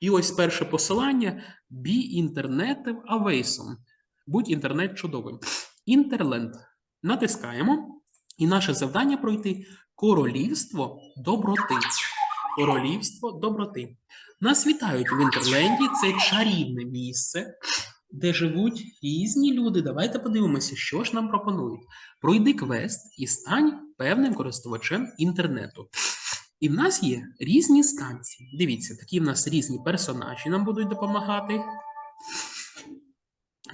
І ось перше посилання Be Internet Awesome. Будь інтернет чудовим. Інтерленд. Натискаємо. І наше завдання пройти королівство доброти. Королівство доброти. Нас вітають в Інтерленді. Це чарівне місце, де живуть різні люди. Давайте подивимося, що ж нам пропонують. Пройди квест і стань певним користувачем інтернету. І в нас є різні станції. Дивіться, такі в нас різні персонажі нам будуть допомагати.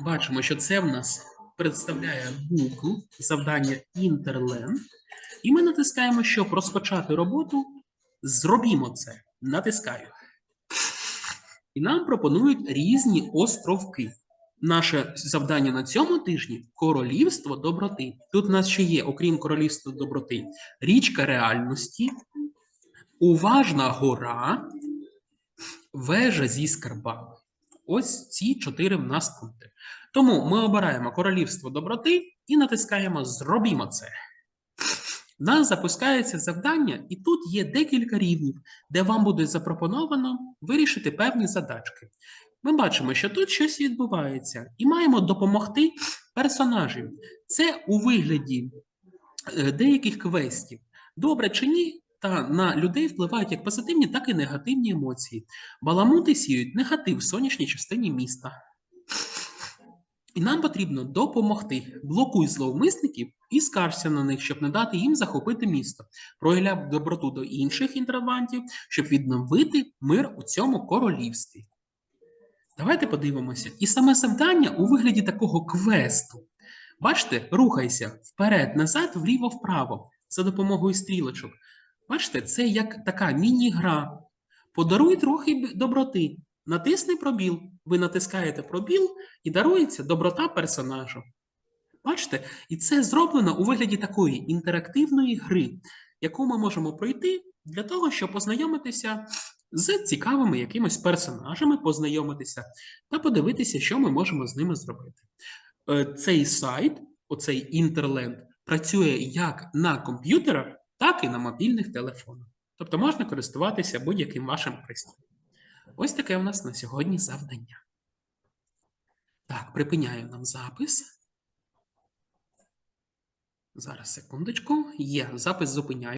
Бачимо, що це в нас представляє букву завдання Interland. І ми натискаємо, щоб розпочати роботу. Зробімо це. Натискаю. І нам пропонують різні островки. Наше завдання на цьому тижні королівство доброти. Тут у нас ще є, окрім королівства доброти, річка реальності, уважна гора, вежа зі скарбами. Ось ці чотири в нас пункти. Тому ми обираємо королівство доброти і натискаємо Зробімо це. Нас запускається завдання, і тут є декілька рівнів, де вам буде запропоновано вирішити певні задачки. Ми бачимо, що тут щось відбувається, і маємо допомогти персонажам. Це у вигляді е, деяких квестів. Добре чи ні, та на людей впливають як позитивні, так і негативні емоції. Баламути сіють негатив в сонячній частині міста. І нам потрібно допомогти. Блокуй зловмисників і скаржся на них, щоб не дати їм захопити місто. Проявляв доброту до інших інтравантів, щоб відновити мир у цьому королівстві. Давайте подивимося. І саме завдання у вигляді такого квесту. Бачите, рухайся вперед-назад, вліво-вправо за допомогою стрілочок. Бачите, це як така міні-гра. Подаруй трохи доброти. Натисни пробіл. Ви натискаєте пробіл і дарується доброта персонажу. Бачите, і це зроблено у вигляді такої інтерактивної гри, яку ми можемо пройти для того, щоб познайомитися з цікавими якимись персонажами, познайомитися та подивитися, що ми можемо з ними зробити. Е, Цей сайт, оцей Інтерленд, працює як на комп'ютерах, так і на мобільних телефонах. Тобто можна користуватися будь-яким вашим пристроєм. Ось таке у нас на сьогодні завдання. Так, припиняю нам запис. Зараз секундочку. Є запис зупиняю.